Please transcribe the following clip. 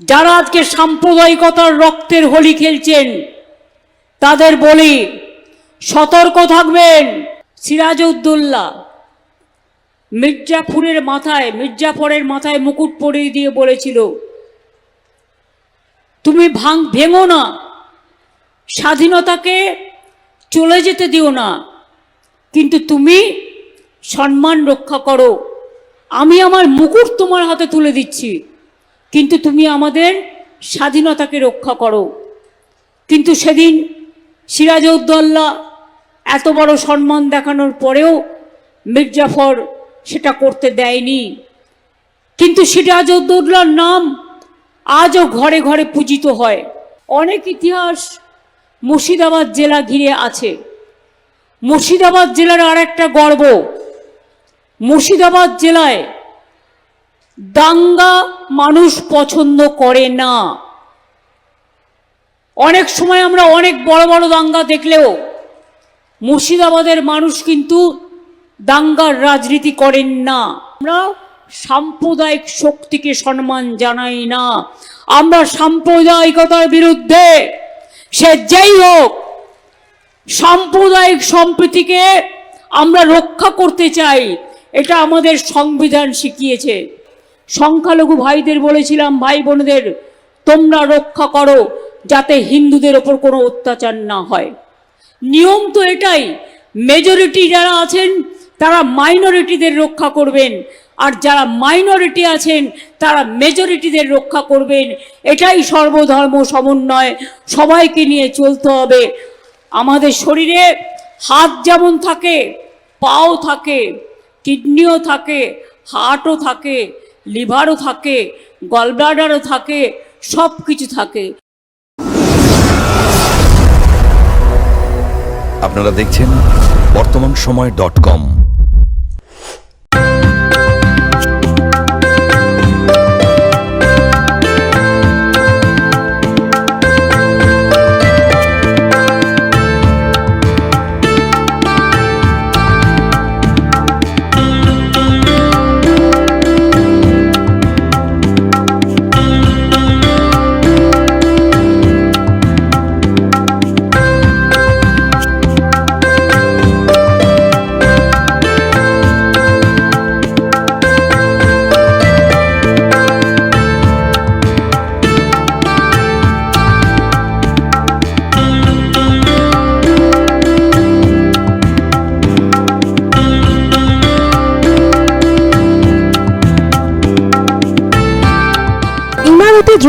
যারা আজকে সাম্প্রদায়িকতার রক্তের হোলি খেলছেন, তাদের বলি, সতর্ক থাকবেন সিরাজউদ্দৌল্লা মির্জাফুরের মাথায় মির্জাফরের মাথায় মুকুট পরিয়ে দিয়ে বলেছিল, তুমি ভাঙ, ভেঙো না। স্বাধীনতাকে চলে যেতে দিও না। কিন্তু তুমি সম্মান রক্ষা করো। আমি আমার মুকুট তোমার হাতে তুলে দিচ্ছি। কিন্তু তুমি আমাদের স্বাধীনতাকে রক্ষা করো। কিন্তু সেদিন সিরাজউদ্দৌল্লা এত বড় সম্মান দেখানোর পরেও মির্জাফর সেটা করতে দেয়নি। কিন্তু সিরাজউদ্দৌলার নাম আজও ঘরে ঘরে পূজিত হয়। অনেক ইতিহাস মুর্শিদাবাদ জেলা ঘিরে আছে। মুর্শিদাবাদ জেলার আর একটা গর্ব, মুর্শিদাবাদ জেলায় দাঙ্গা মানুষ পছন্দ করে না। অনেক সময় আমরা অনেক বড় বড় দাঙ্গা দেখলেও মুর্শিদাবাদের মানুষ কিন্তু দাঙ্গার রাজনীতি করেন না। আমরা সাম্প্রদায়িক শক্তিকে সম্মান জানাই না। আমরা সাম্প্রদায়িকতার বিরুদ্ধে সে যেই হোক সাম্প্রদায়িক সম্প্রীতিকে আমরা রক্ষা করতে চাই, এটা আমাদের সংবিধান শিখিয়েছে। সংখ্যালঘু ভাইদের বলেছিলাম, ভাই বোনদের, তোমরা রক্ষা করো যাতে হিন্দুদের ওপর কোনো অত্যাচার না হয়। নিয়ম তো এটাই মেজরিটি যারা আছেন, তারা মাইনরিটিদের রক্ষা করবেন। আর যারা মাইনরিটি আছেন, তারা মেজরিটিদের রক্ষা করবেন। এটাই সর্বধর্ম সমন্বয়, সবাইকে নিয়ে চলতে হবে। আমাদের শরীরে হাত যেমন থাকে, পাও থাকে, কিডনিও থাকে, হার্টও থাকে লিভারও থাকে গলব্লাডারও থাকে সব কিছু থাকে। আপনারা দেখছেন বর্তমান সময় ডট কম।